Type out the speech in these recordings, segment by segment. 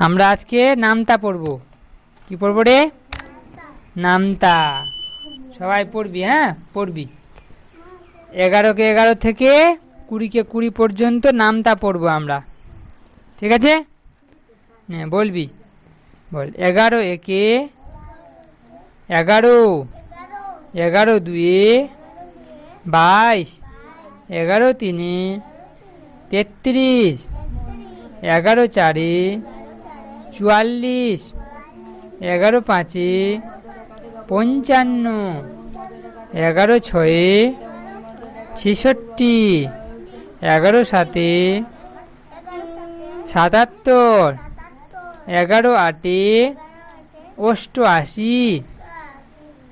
আমরা আজকে নামতা পড়ব। কি পড়ব রে? নামতা। সবাই পড়বি হ্যাঁ? পড়বি। এগারোকে এগারো থেকে কুড়িকে কুড়ি পর্যন্ত নামতা পড়ব আমরা। ঠিক আছে? হ্যাঁ বলবি। বল, এগারো একে এগারো। এগারো দুয়ে বাইশ। এগারো তিনে তেত্রিশ। এগারো চারে চুয়াল্লিশ, এগারো পাঁচে, পঞ্চান্ন, এগারো ছয়ে, ছেষট্টি, এগারো সাতে, সাতাত্তর, এগারো আটে, অষ্টআশি,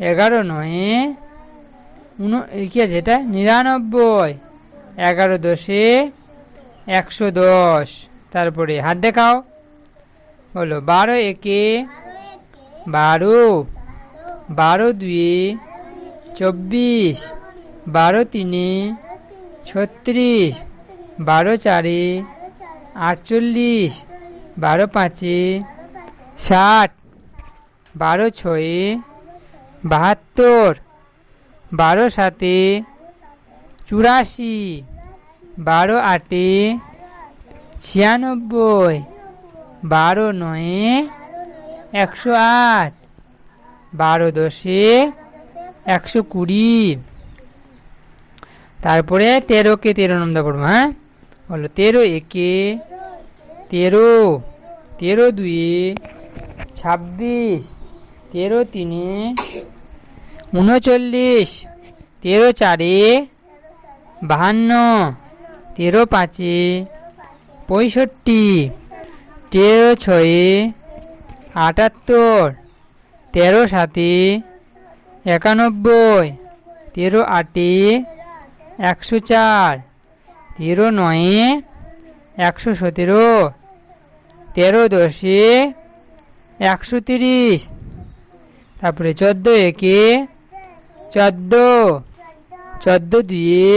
এগারো নয়ে, উন কি আছে এটা? নিরানব্বই, এগারো দশে, একশো দশ। তারপরে হাত দেখাও। হলো বারো একে বারো বারো দুয়ে চব্বিশ, বারো তিনে ছত্রিশ, বারো চারে আটচল্লিশ, বারো পাঁচে ষাট, বারো ছয়ে বাহাত্তর, বারো সাতে চুরাশি, বারো আটে ছিয়ানব্বই বারো নয়ে, একশো আট। বারো দশে, একশো কুড়ি। তারপরে তেরোকে তেরো নম্বর পড়ব হ্যাঁ? বলো, তেরো একে, তেরো তেরো দুয়ে, ছাব্বিশ, তেরো তিনে, উনচল্লিশ, তেরো চারে, বাহান্ন, তেরো পাঁচে, পঁয়ষট্টি। তেরো ছয়ে, আটাত্তর, তেরো সাতে, একানব্বই, তেরো আটে, একশো চার, তেরো নয়ে, একশো সতেরো, তেরো দশে, একশো তিরিশ, তারপরে চোদ্দ একে, চোদ্দ চোদ্দ দুয়ে,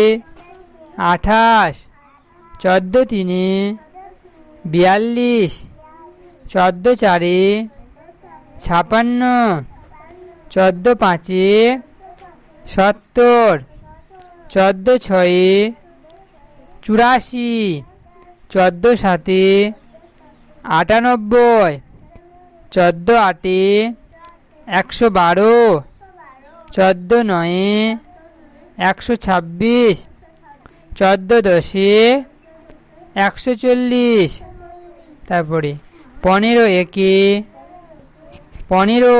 আঠাশ, চোদ্দ তিনে বিয়াল্লিশ, চোদ্দ চারে, ছাপান্ন, চোদ্দ পাঁচে, সত্তর, চোদ্দ ছয়ে, চুরাশি, চোদ্দ সাতে, আটানব্বই, চোদ্দ আটে, একশো বারো, চোদ্দ নয়ে, একশো ছাব্বিশ, চোদ্দ দশে, একশো চল্লিশ তারপরে, পনেরো একে, পনেরো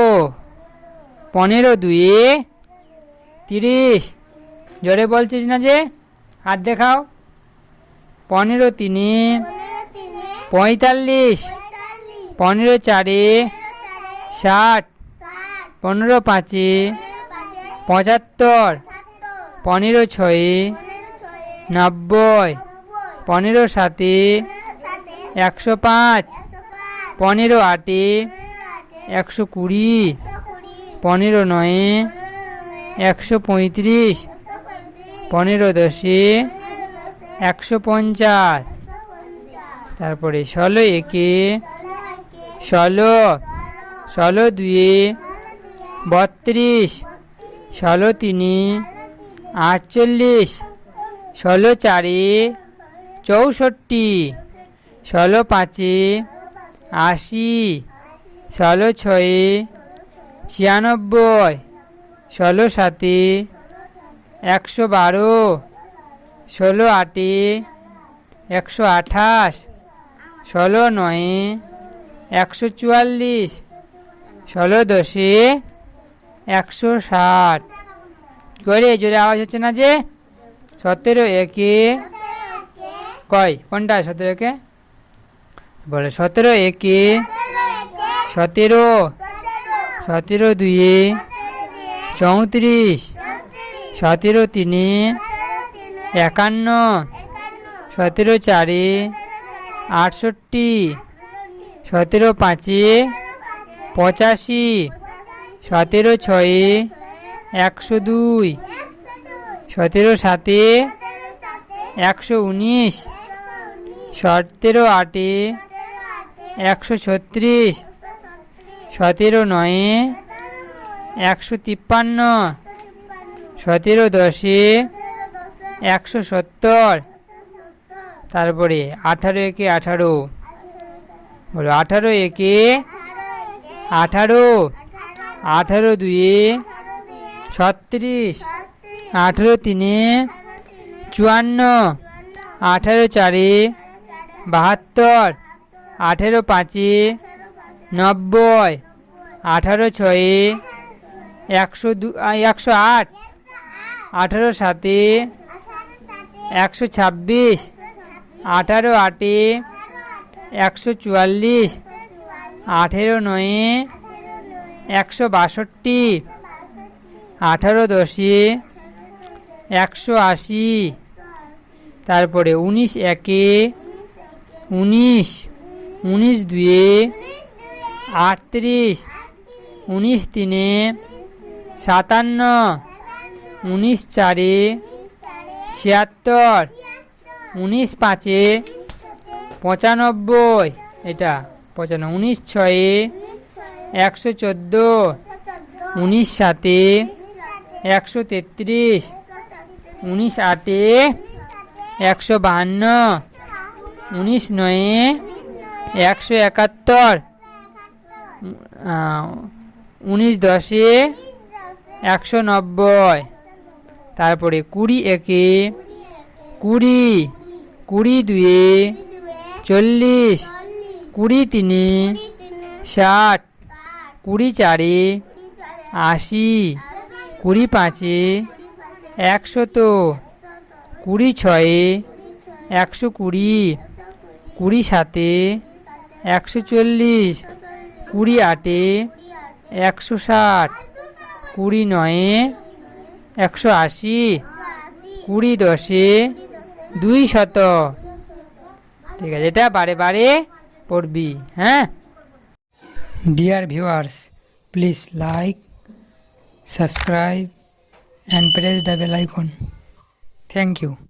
পনেরো দুয়ে তিরিশ। জোরে বলছিস না যে? হাত দেখাও। পনেরো তিনে পঁয়তাল্লিশ। পনেরো চারে ষাট। পনেরো পাঁচে পঁচাত্তর। পনেরো ছয়ে নব্বই। পনেরো সাতে একশো পাঁচ। পনেরো আটে। একশো কুড়ি। পনেরো নয়ে। একশো পঁয়ত্রিশ। পনেরো দশে। একশো পঞ্চাশ। তারপরে ষোলো একে। ষোলো। ষোলো দুয়ে। বত্রিশ। ষোলো তিনে। আটচল্লিশ। ষোলো চারে। চৌষট্টি। ষোলো পাঁচে আশি, ষোলো ছয়ে ছিয়ানব্বই, ষোলো সাতে একশো বারো, ষোলো আটে একশো আঠাশ, ষোলো নয়ে একশো চুয়াল্লিশ, ষোলো দশে একশো ষাট। করে জোরে আওয়াজ হচ্ছে না যে? সতেরো একে কয়? কোনটা সতেরো একে? বলে, সতেরো একে, সতেরো সতেরো দুয়ে, চৌত্রিশ, সতেরো তিনে, একান্ন, সতেরো চারে, আটষট্টি, সতেরো পাঁচে, পঁচাশি, সতেরো ছয়ে, একশো দুই, সতেরো সাতে, একশো উনিশ, সতেরো আটে একশো ছত্রিশ, সতেরো নয়ে, একশো তিপ্পান্ন, সতেরো দশে, একশো সত্তর। তারপরে আঠারো একে আঠারো, বলো আঠারো একে আঠারো আঠারো দুয়ে ছত্রিশ, আঠারো তিনে চুয়ান্ন, আঠারো চারে বাহাত্তর আঠেরো পাঁচে, নব্বই, আঠারো ছয়ে, একশো দু একশো আট, আঠারো সাতে, একশো ছাব্বিশ, আঠারো আটে, একশো চুয়াল্লিশ, আঠেরো নয়ে, একশো বাষট্টি, আঠারো দশে, একশো আশি, তারপরে উনিশ একে, উনিশ উনিশ দুয়ে আটত্রিশ, উনিশ তিনে সাতান্ন, উনিশ চারে ছিয়াত্তর, উনিশ পাঁচে পঁচানব্বই, এটা পঁচানব্বই উনিশ ছয়ে একশো চোদ্দ, উনিশ সাতে একশো তেত্রিশ, উনিশ আটে একশো বাহান্ন, উনিশ নয়ে একশো একাত্তর। উনিশ দশে একশো নব্বই। তারপরে কুড়ি একে কুড়ি কুড়ি দুয়ে চল্লিশ, কুড়ি তিনে ষাট, কুড়ি চারে আশি, কুড়ি পাঁচে একশত, কুড়ি ছয়ে একশো কুড়ি কুড়ি সাতে একশো চল্লিশ, কুড়ি আটে, একশো ষাট, কুড়ি নয়ে, একশো আশি, কুড়ি দশে, দুই শত। ঠিক আছে, এটা বারে বারে পড়বি হ্যাঁ? Dear viewers please like subscribe and press the bell icon thank you